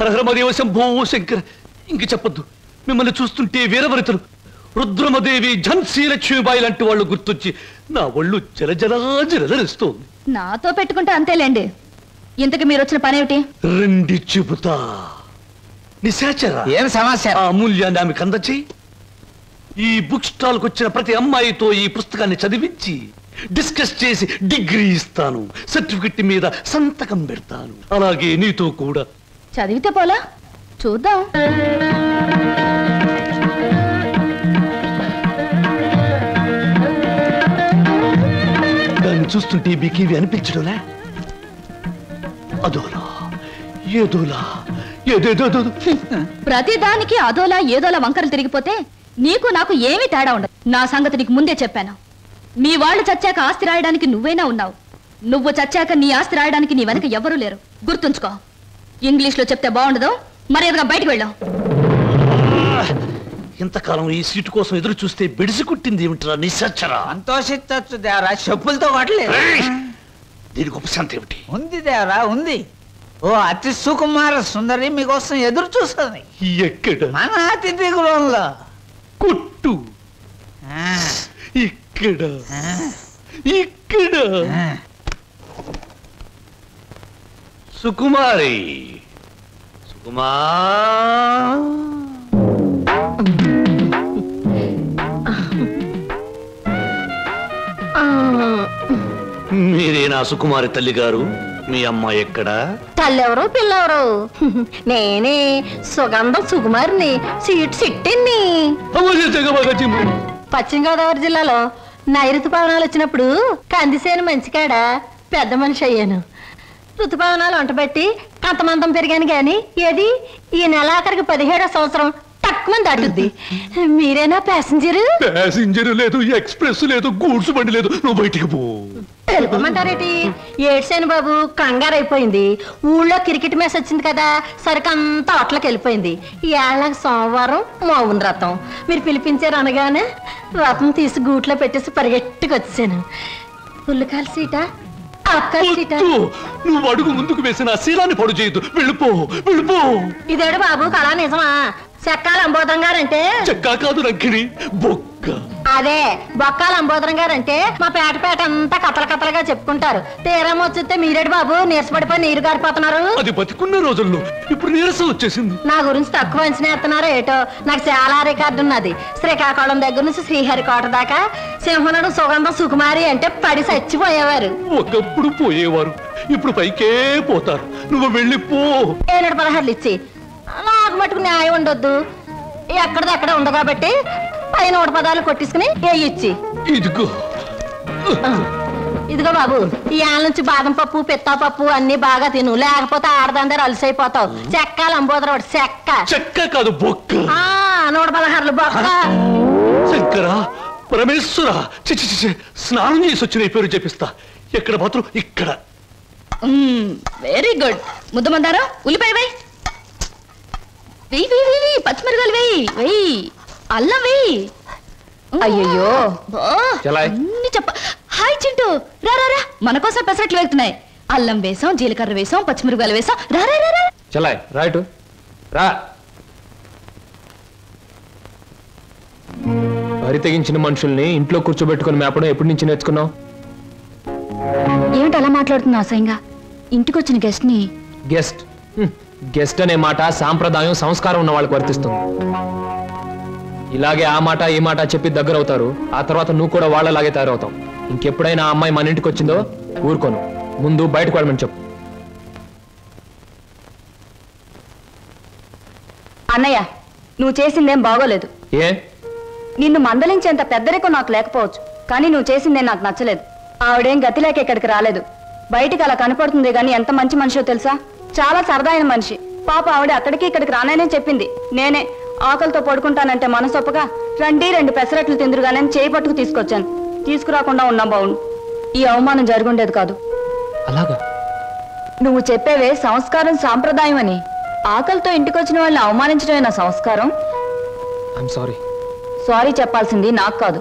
హరహరమదేవ శంభో శంకర్ ఇంక చెప్పొద్దు. మిమ్మల్ని చూస్తుంటే వీరవరితలు. రుద్రమదేవి ఝన్సీ లక్ష్మీబాయి లాంటి వాళ్ళు గుర్తొచ్చి నా ఒళ్ళు జలజలా జలజలిస్తోంది నాతో పెట్టుకుంటే అంతేలేండి. ఇంతకు మీరు వచ్చిన పనేమిటి? రండి చెబుతా. నిశాచర. ఏం సమస్య? ఆ అమూల్యాన్ని ఆమెకు అందచేయి ఈ బుక్ స్టాల్ వచ్చిన ప్రతి అమ్మాయితో ఈ పుస్తకాన్ని చదివించి డిస్కస్ చేసి డిగ్రీ ఇస్తాను. సర్టిఫికెట్ మీద సంతకం పెడతాను. అలాగే నీతో కూడా చదివితే పోలా? చూద్దాం. దాన్ని చూస్తుంటే బికివి అనిపించడంలే? అదోలా ఏదోలా ఏదేదో ప్రతి దానికి అదోలా ఏదోలా వంకరలు తిరిగిపోతే నీకు నాకు ఏమీ తేడా ఉండదు. నా సంగతి నీకు ముందే చెప్పాను. మీ వాళ్ళు చచ్చాక ఆస్తి రాయడానికి నువ్వైనా ఉన్నావు. నువ్వు చచ్చాక నీ ఆస్తి రాయడానికి నీ వెనక ఎవరూ లేరు. గుర్తుంచుకో. ఇంగ్లీష్లో చెప్తే బాగుండదు. మర్యాదగా బయటకు వెళ్ళాం. ఇంతకాలం ఈ సీటు కోసం ఎదురు చూస్తే బెడిసి కుట్టింది ఏమిట్రా నిశాచరా సంతోషించచ్చు దేవరా చెప్పులతో కొట్టలేదు. ఏయ్! దీనికి ఉపశాంతి ఏమిటి? ఉంది దేవరా ఉంది. ఓ అతి సుకుమార సుందరి మీకోసం ఎదురు చూస్తుంది. ఎక్కడ? మన అతిథి గృహంలో. కొట్టు. ఆ, ఇక్కడ. ఇక్కడ ఆ. సుకుమారి. సుకుమా. మీరేనా సుకుమారి తల్లి గారు మీ అమ్మాయి ఎక్కడా? తల్లెవరు పిల్లెవరు? నేనే సుగంధం సుకుమారిని సీట్ సిట్టిని పశ్చిమ గోదావరి జిల్లాలో నైరుతు పవనాలు వచ్చినప్పుడు కందిసేను మంచికాడ పెద్ద మనిషి అయ్యాను. ఋతుపవనాలు వంటబెట్టి కంతమంతం పెరిగాను గాని ఏది? ఈ నెలాఖరికి పదిహేడో సంవత్సరం తక్కువ దాటుద్ది మీరేనా ప్యాసింజరు? ప్యాసింజర్ లేదు ఎక్స్ప్రెస్ లేదు గూడ్స్ బండి లేదు. నువ్వు బయటికి పో. తెలుపమంటారేటి? ఏడ్సేను బాబు కంగారు అయిపోయింది ఊళ్ళో క్రికెట్ మ్యాచ్ వచ్చింది కదా సరికంతా అట్లకి వెళ్ళిపోయింది. ఏళ్ళ సోమవారం మౌన రథం. మీరు పిలిపించారు అనగానే రథం తీసి గూట్లో పెట్టేసి పరిగెట్టుకు వచ్చాను పుల్లకాల సీట? వద్దు. నువ్వు అడుగు ముందుకు వేసిన శీలాన్ని పడు చేయొద్దు. వెళ్ళిపో వెళ్ళిపో ఇదేడు బాబు కళా నిజమా? చెక్కాల అంబోధం గారంటే? చెక్కా కాదు రంకిణి బొక్క. అదే బొక్కాల అంబోధరం గారంటే మా పేట పేట అంతా కథల కథలుగా చెప్పుకుంటారు. తీరం వచ్చితే మీరేడు బాబు నీరసపడిపోయి నీరు గారిపోతున్నారు? అది బతికున్న రోజుల్లో ఇప్పుడు నీరసం వచ్చేసింది. నా గురించి తక్కువ అంచనా ఎత్తున్నారో ఏటో? నాకు చాలా రికార్డు ఉన్నది శ్రీకాకుళం దగ్గర నుంచి శ్రీహరికోట దాకా సింహనుడు సుగంధం సుకుమారి అంటే పడి చచ్చిపోయేవారు. ఒకప్పుడు పోయేవారు. ఇప్పుడు పైకే పోతారు. నువ్వు వెళ్ళిపో ఏనాడు పదహారులు ఇచ్చి నాకు మటుకు న్యాయం ఉండొద్దు. ఎక్కడిది అక్కడ ఉంది కాబట్టి పైన నూట పదాలు కొట్టించుకుని ఏ ఇచ్చి. ఇదిగో. ఇదిగో బాబు ఈ ఆల నుంచి బాదం పప్పు పిత్తా పప్పు అన్ని బాగా తిను. లేకపోతే ఆడదందరూ అలసైపోతావు. చెక్కాలి అంబోదర ఒకటి చెక్క. చెక్క కాదు బొక్క. ఆ నూట పదహారులు బొక్క. శంకర పరమేశ్వర! చిచి చిచి స్నానం చేసి వచ్చిన ఈ పేరు చెప్పిస్తా ఎక్కడ మాత్రం ఇక్కడ. వెరీ గుడ్ ముద్ద మందారం ఉల్లిపాయ వేయి. వెయ్యి వెయ్యి వెయ్యి పచ్చిమిరకాయలు వెయ్యి వెయ్యి అల్లం వెయ్యి అయ్యయ్యో. అన్ని చెప్ప హాయ్ చింటూ. రా రా రా. మన కోసం పెసరట్లు వెళ్తున్నాయి అల్లం వేసాం జీలకర్ర వేసాం పచ్చిమిరకాయలు వేసాం. రా రా రా రా. చలాయ్ రైట్ రా. వరి తెగించిన మనుషుల్ని ఇంట్లో కూర్చోబెట్టుకుని మేపడం ఎప్పటి నుంచి నేర్చుకున్నావు? ఏమిటి అలా మాట్లాడుతున్నా అసహ్యంగా? ఇంటికి వచ్చిన గెస్ట్. ని గెస్ట్ గెస్ట్ అనే మాట సాంప్రదాయం సంస్కారం ఉన్న వాళ్ళకి వర్తిస్తుంది. ఇలాగే ఆ మాట ఈ మాట చెప్పి దగ్గర అవుతారు ఆ తర్వాత నువ్వు కూడా వాళ్ళలాగే తయారవుతావు. ఇంకెప్పుడైనా ఆ అమ్మాయి మన ఇంటికి వచ్చిందో ఊరుకోను. ముందు బయటకు వెళ్ళమని చెప్పు. అన్నయ్య నువ్వు చేసిందేం బాగోలేదు. ఏ? నిన్ను మందలించేంత పెద్దరికం నాకు లేకపోవచ్చు. కానీ నువ్వు చేసిందే నాకు నచ్చలేదు. ఆవిడేం గతి లేక ఇక్కడికి రాలేదు. బయటికి అలా కనపడుతుంది కానీ ఎంత మంచి మనిషో తెలుసా? చాలా సరదా అయిన మనిషి. పాప ఆవిడ అక్కడికి ఇక్కడికి రాననే చెప్పింది. నేనే ఆకలితో పడుకుంటానంటే మనసొప్పగా రండి రెండు పెసరట్లు తిందురుగానే చేయి పట్టుకు తీసుకొచ్చాను. తీసుకురాకుండా ఉన్నా బావును. ఈ అవమానం జరుగుండేది కాదు. అలాగా? నువ్వు చెప్పేవే సంస్కారం సాంప్రదాయం అని ఆకలితో ఇంటికొచ్చిన వాళ్ళని అవమానించడమే నా సంస్కారం. ఐఎమ్ సారీ సారీ చెప్పాల్సింది నాకు కాదు.